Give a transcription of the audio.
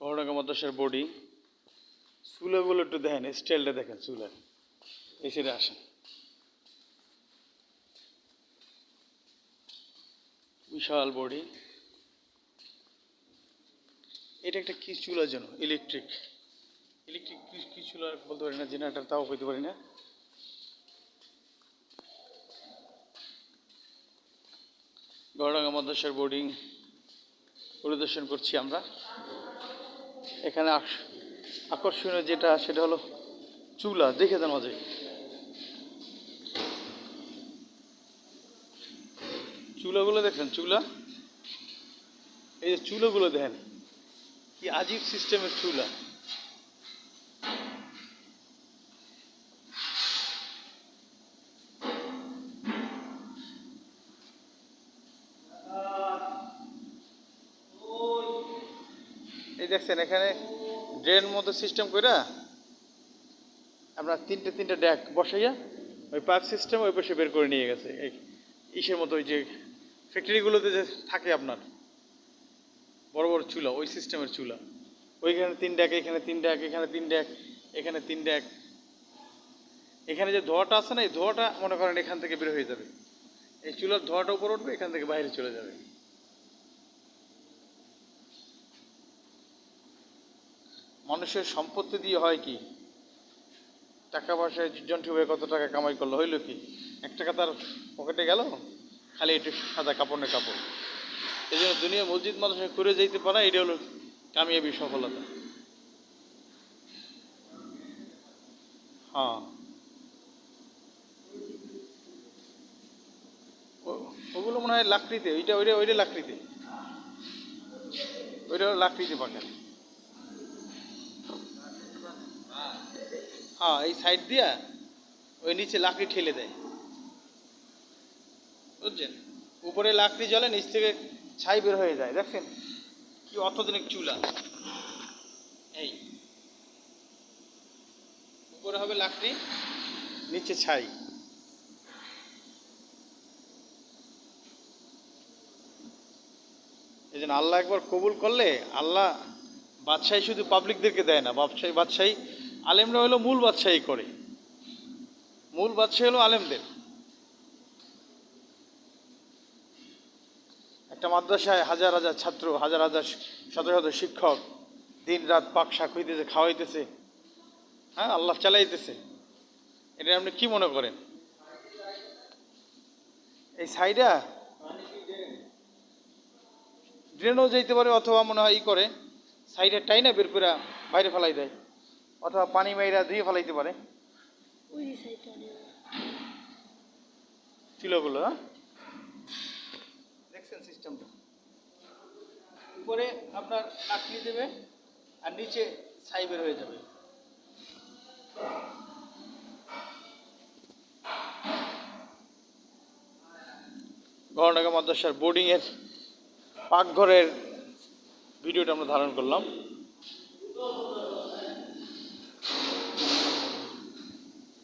করোনাকা মাদ্রাসার বডি চুলাগুলো একটু দেখেন স্টাইলটা দেখেন চুলার এই সেটা আসেন। বিশাল বডি এটা একটা কি চুলার জন্য ইলেকট্রিক ইলেকট্রিক কি চুলা বলতে পারি না, জেনারেটার তাও বলতে পারি না। গড়াঙ্গা মাদ্রাসার বোর্ডিং পরিদর্শন করছি আমরা। এখানে আক- আকর্ষণীয় যেটা, সেটা হলো চুলা। দেখে দেন মাঝে চুলাগুলো দেখেন, চুলা। এই যে চুলাগুলো দেখেন, কি আজীব সিস্টেমের চুলা এই দেখছেন, এখানে ড্রেন মতো সিস্টেম কইরা আমরা তিনটে তিনটে ড্যাক বসাইয়া ওই পাইপ সিস্টেম ওই পাশে বের করে নিয়ে গেছে। এই ইসের মতো ওই যে ফ্যাক্টরিগুলোতে যে থাকে আপনার, বড় বড় চুলা, ওই সিস্টেমের চুলা। ওইখানে তিন ড্যাক এখানে তিন ড্যাক এখানে তিন ড্যাক এখানে তিন ড্যাক এখানে যে ধোয়াটা আছে না, এই ধোয়াটা মনে করেন এখান থেকে বের হয়ে যাবে। এই চুলার ধোয়াটা উপর উঠবে, এখান থেকে বাইরে চলে যাবে। মানুষের সম্পত্তি দিয়ে হয় কি? টাকা পয়সায় জন্টু ভাই কত টাকা কামাই করল, হইল কি? এক টাকা তার পকেটে গেল, খালি একটু সাদা কাপড়ের কাপড়। এই জন্য দুনিয়া মসজিদ মাদ্রাসা করে যেতে পারা, এটা হলো কামিয়াবি সফলতা। হ্যাঁ। ওগুলো মনে হয় লাকড়িতে, ওইটা ওইটা ওইটা লাকড়িতে। ওইটা লাকড়িতে পাকেন। হ্যাঁ এই সাইড দিয়া ওই নিচে লাকড়ি ঠেলে দেয়। বুঝছেন? উপরে লাকড়ি জ্বলে নিচ থেকে ছাই বের হয়ে যায়, দেখছেন? কি অতদিনের চুলা। এই। উপরে হবে লাকড়ি, নিচে ছাই। এই জন্য আল্লাহ একবার কবুল করলে আল্লাহ বাদশাহী শুধু পাবলিকদেরকে দেয় না, বাদশাহী বাদশাহী আলেমরা হলো মূল বাদশাহী করে। মূল বাদশাহী হলো আলেমদের। একটা মাদ্রাসায় হাজার হাজার ছাত্র, হাজার হাজার শত শত শিক্ষক দিন রাত পাক শাক হইতেছে, খাওয়াইতেছে হ্যাঁ আল্লাহ চালাইতেছে। এটা আপনি কি মনে করেন? এই সাইডা ড্রেনও যাইতে পারে অথবা মনে হয় ই করে, সাইডে টাইনা বের করে বাইরে ফেলাই দেয়। অথবা পানি মাইরা ধুয়ে ফেলাইতে পারে। সাইডটা হ্যাঁ? দেখছেন সিস্টেমটা? উপরে আপনার লাকড়ি দেবে আর নিচে ছাই বের হয়ে যাবে। গহনাগা মাদ্রাসার বোর্ডিংয়ের পাকঘরের ভিডিওটা আমরা ধারণ করলাম।